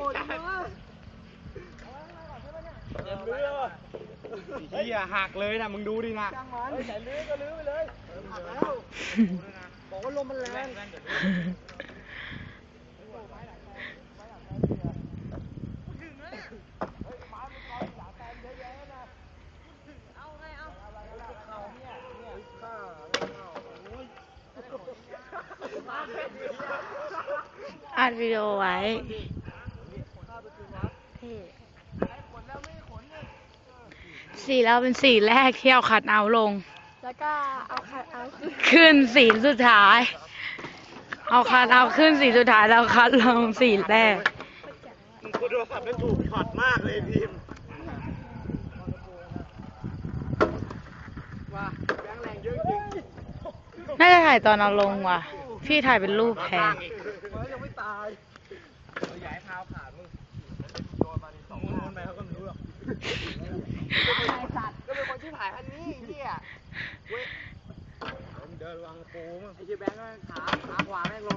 เรือเฮียหักเลยนะมึงดูดินะใส่ลื้อก็ลื้อไปเลยหักแล้วบอกว่าลมมันแรงอัดวิดีโอไว้ สีเราเป็นสีแรกที่เอาคัดเอาท์ลง แล้วก็เอาคัดเอาท์ขึ้นขึ้นสีสุดท้าย เอาคัดเอาท์ขึ้นสีสุดท้ายแล้วคัดลงสีแรกมึงกูโทรศัพท์มันถูกช็อตมากเลยพิมว่าแบงค์แรงเยอะจริงน่าจะถ่ายตอนเอาลงว่ะ พี่ถ่ายเป็นรูปแทนมันยังไม่ตายใหญ่เท้าขาดมึงโดนมาดิสองโดนไปเขาก็ไม่รู้หรอกสัตว์ก็เป็นคนที่ถ่ายคันนี้เฮียเว้ วังโป้มั้งไอ้เชี่ยแบงค์ก็ขาขาขวาแม่งลง